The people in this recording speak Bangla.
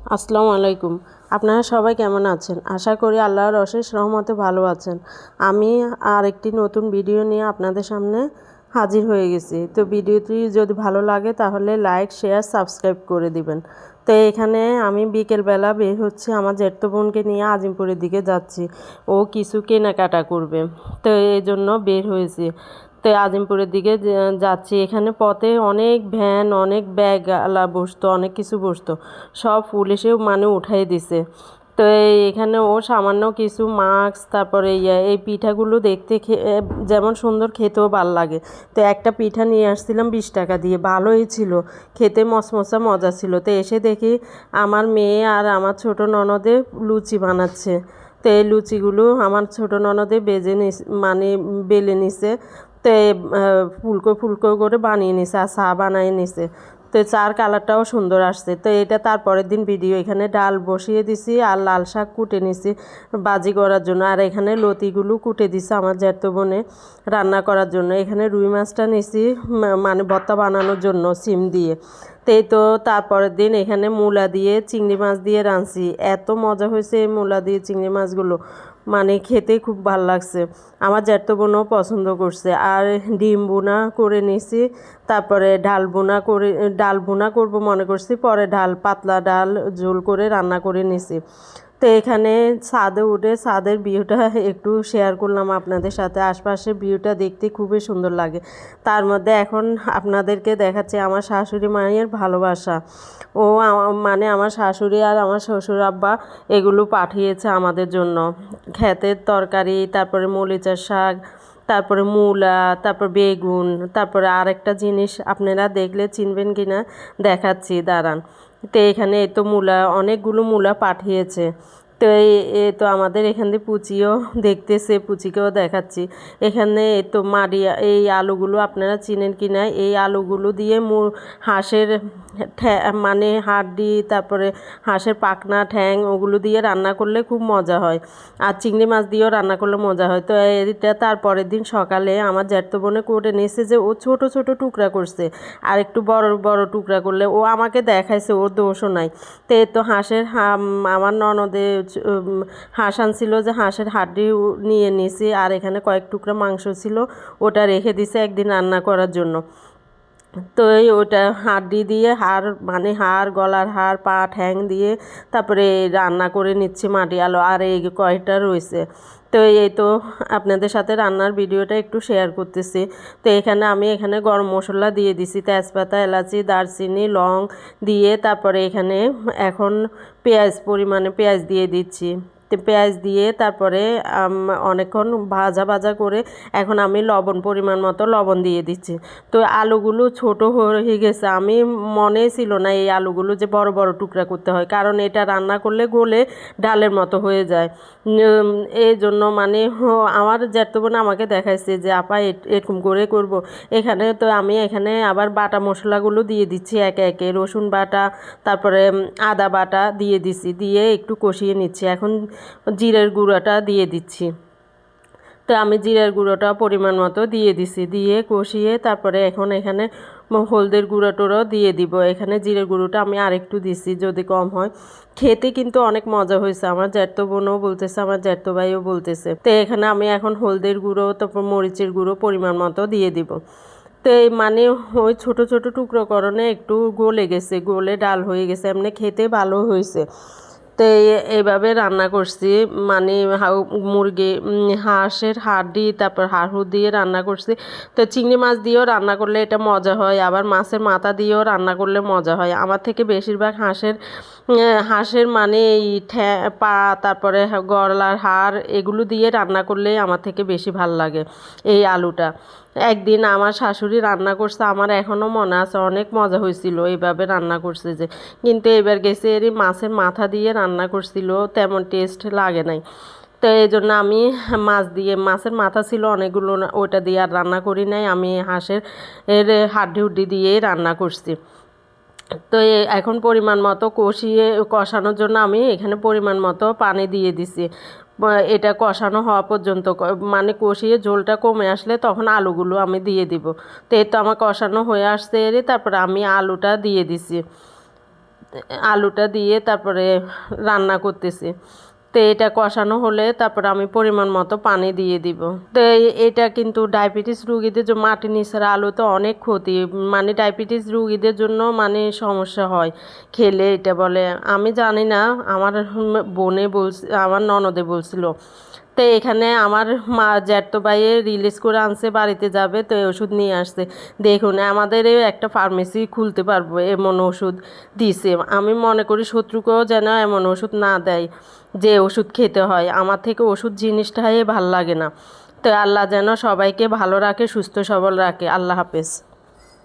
আসসালামু আলাইকুম। আপনারা সবাই কেমন আছেন? আশা করি আল্লাহর অশেষ রহমতে ভালো আছেন। আমি আর একটি নতুন ভিডিও নিয়ে আপনাদের সামনে হাজির হয়ে গেছি। তো ভিডিওটি যদি ভালো লাগে তাহলে লাইক, শেয়ার, সাবস্ক্রাইব করে দিবেন। তো এখানে আমি বিকেলবেলা বের হচ্ছে, আমার জেঠতো বোনকে নিয়ে আজিমপুরের দিকে যাচ্ছি। ও কিছু কেনাকাটা করবে। তো এই জন্য বের হয়েছি। তো আজিমপুরের দিকে যাচ্ছি। এখানে পথে অনেক ভ্যান, অনেক ব্যাগ আলা বসতো, অনেক কিছু বসতো। সব পুলিশেও মানে উঠাই দিছে। তো এখানে ও সামান্য কিছু মাস্ক, তারপরে ইয়ে এই পিঠাগুলো দেখতে যেমন সুন্দর খেতেও ভালো লাগে। তো একটা পিঠা নিয়ে আসছিলাম বিশ টাকা দিয়ে, ভালোই ছিল। খেতে মশমশা মজা ছিল। তো এসে দেখি আমার মেয়ে আর আমার ছোট ননদে লুচি বানাচ্ছে। তো এই লুচিগুলো আমার ছোট ননদে বেজে নিস মানে বেলে নিছে। তো ফুলকো ফুলকো করে বানিয়ে নিছে আর চা বানিয়ে নিছে। তো চার কালারটাও সুন্দর আসছে। তো এটা তারপরের দিন ভিডিও এখানে ডাল বসিয়ে দিছি আর লাল শাক কুটে নিছি বাজি করার জন্য। আর এখানে লতিগুলো কুটে দিছে আমার জ্যাত বোনে রান্না করার জন্য। এখানে রুই মাছটা নিছি মানে ভর্তা বানানোর জন্য, সিম দিয়ে। তো এই তো তারপরের দিন এখানে মূলা দিয়ে চিংড়ি মাছ দিয়ে রাঁধছি। এত মজা হয়েছে এই মূলা দিয়ে চিংড়ি মাছগুলো। মানে খেতে খুব ভালো লাগছে। আমার জ্যাঠতো বোনও পছন্দ করছে। আর ডিম বোনা করে নিছি তারপরে ডাল বোনা করে, ডাল বোনা করব মনে করছি, পরে ডাল, পাতলা ডাল ঝোল করে রান্না করে নিছি তো এখানে ছাদে উঠে ছাদের ভিউটা একটু শেয়ার করলাম আপনাদের সাথে। আশপাশের ভিউটা দেখতে খুবই সুন্দর লাগে। তার মধ্যে এখন আপনাদেরকে দেখাচ্ছে আমার শাশুড়ি মায়ের ভালোবাসা। ও মানে আমার শাশুড়ি আর আমার শ্বশুর আব্বা এগুলো পাঠিয়েছে আমাদের জন্য। ক্ষেতের তরকারি, তারপরে মরিচার শাক, তারপরে মূলা, তারপর বেগুন, তারপরে আরেকটা জিনিস আপনারা দেখলে চিনবেন কি না দেখাচ্ছি, দাঁড়ান। তো এখানে এতো মূলা অনেকগুলো মূলা পাঠিয়েছে। তো এই এ তো আমাদের এখান দিয়ে পুচিও দেখতেছে, পুচিকেও দেখাচ্ছি। এখানে তো মারিয়া, এই আলুগুলো আপনারা চিনেন কি না? এই আলুগুলো দিয়ে মু, হাঁসের মানে হাড্ডি, তারপরে হাঁসের পাখনা, ঠ্যাং, ওগুলো দিয়ে রান্না করলে খুব মজা হয়। আর চিংড়ি মাছ দিয়েও রান্না করলে মজা হয়। তো এটা তারপরের দিন সকালে আমার জ্যাঠতো বোনে করে নিয়েছে যে ও ছোট ছোট টুকরা করছে। আর একটু বড় বড় টুকরা করলে ও আমাকে দেখাইছে, ওর দোষও নাই। তো এই তো হাঁসের আমার ননদে হাঁস আনছিল যে হাঁসের হাড্ডি নিয়ে নিয়েছি আর এখানে কয়েক টুকরা মাংস ছিল, ওটা রেখে দিছে একদিন রান্না করার জন্য। তো এই ওটা হাড্ডি দিয়ে হাড় মানে হাড়, গলার হাড়, পা ঠ্যাং দিয়ে তারপরে রান্না করে নিচ্ছি মাটি আলো। আর এই কয়টা রয়েছে? তো এই তো আপনাদের সাথে রান্নার ভিডিওটা একটু শেয়ার করতেছি। তো এখানে আমি এখানে গরম মশলা দিয়ে দিছি, তেজপাতা, এলাচি, দারচিনি, লং দিয়ে তারপরে এখানে এখন পেঁয়াজ পরিমাণে পেঁয়াজ দিয়ে দিচ্ছি। পেঁয়াজ দিয়ে তারপরে অনেকক্ষণ ভাজা ভাজা করে এখন আমি লবণ পরিমাণ মতো লবণ দিয়ে দিচ্ছি। তো আলুগুলো ছোট হয়ে গেছে, আমি মনে ছিল না এই আলুগুলো যে বড় বড় টুকরা করতে হয়, কারণ এটা রান্না করলে গলে ডালের মতো হয়ে যায়। এই জন্য মানে আমার জ্যাঠতো বোন আমাকে দেখাইছে যে, আপা এরকম করে করব। এখানে তো আমি এখানে আবার বাটা মশলাগুলো দিয়ে দিচ্ছি, একে একে রসুন বাটা, তারপরে আদা বাটা দিয়ে দিচ্ছি দিয়ে একটু কষিয়ে নিচ্ছি। এখন জিরের গুঁড়োটা দিয়ে দিচ্ছি। তো আমি জিরার গুঁড়োটা পরিমাণ মতো দিয়ে দিছি। দিয়ে কষিয়ে তারপরে এখন এখানে হলদের গুঁড়ো দিয়ে দিব। এখানে জিরের গুঁড়োটা আমি আরেকটু দিছি যদি কম হয়। খেতে কিন্তু অনেক মজা হয়েছে। আমার জ্যাঠতো বোনও বলতেছে, আমার জ্যাঠতো ভাইও বলতেছে। তো এখানে আমি এখন হলদের গুঁড়ো, তারপর মরিচের গুঁড়ো পরিমাণ মতো দিয়ে দিব। তো মানে ওই ছোট ছোট টুকরো করণে একটু গলে গেছে। গলে ডাল হয়ে গেছে। এমনি খেতে ভালো হয়েছে। তো এই- এইভাবে রান্না করছি। মানে মুরগি হাঁসের হাড্ডি তারপর হাড়ু দিয়ে রান্না করছি। তো চিংড়ি মাছ দিয়েও রান্না করলে এটা মজা হয়, আবার মাছের মাথা দিয়েও রান্না করলে মজা হয়। আমার থেকে বেশিরভাগ হাঁসের হাঁসের মানে এই ঠ্যা, পা, তারপরে গলার হাড়, এগুলো দিয়ে রান্না করলে আমার থেকে বেশি ভালো লাগে এই আলুটা। একদিন আমার শাশুড়ি রান্না করছে, আমার এখনও মনে আছে অনেক মজা হয়েছিল এইভাবে রান্না করছে যে। কিন্তু এবার গেছে এরই মাছের মাথা দিয়ে রান্না করছিল, তেমন টেস্ট লাগে নাই। তো এই জন্য আমি মাছ দিয়ে, মাছের মাথা ছিল অনেকগুলো ওটা দিয়ে আর রান্না করি নাই, আমি হাঁসের এর হাড্ডি হুড্ডি দিয়েই রান্না করছি। তো এখন পরিমাণ মতো কষিয়ে, কষানোর জন্য আমি এখানে পরিমাণ মতো পানি দিয়ে দিছি। এটা কষানো হওয়া পর্যন্ত মানে কষিয়ে ঝোলটা কমে আসলে তখন আলুগুলো আমি দিয়ে দিব। তো এই তো আমার কষানো হয়ে আসতে এরই তারপরে আমি আলুটা দিয়ে দিছি। আলুটা দিয়ে তারপরে রান্না করতেছি। তো এটা কষানো হলে তারপর আমি পরিমাণ মতো পানি দিয়ে দিব। তো এটা কিন্তু ডায়াবেটিস রুগীদের জন্য, মাটি নিচের আলু তো অনেক ক্ষতি। মানে ডায়াবেটিস রুগীদের জন্য মানে সমস্যা হয়। খেলে এটা বলে। আমি জানি না, আমার বোনে বলছে, আমার ননদে বলছিল তো এখানে আমার মা জ্যাঠতো ভাইয়ে রিলিজ করে আনছে, বাড়িতে যাবে, তো ওষুধ নিয়ে আসছে। দেখুন, আমাদের একটা ফার্মেসি খুলতে পারব, এমন ওষুধ দিছে। আমি মনে করি শত্রুকেও যেন এমন ওষুধ না দেয়, যে ওষুধ খেতে হয়। আমার থেকে ওষুধ জিনিসটাই ভালো লাগে না। তো আল্লাহ যেন সবাইকে ভালো রাখে, সুস্থ সবল রাখে। আল্লাহ হাফেজ।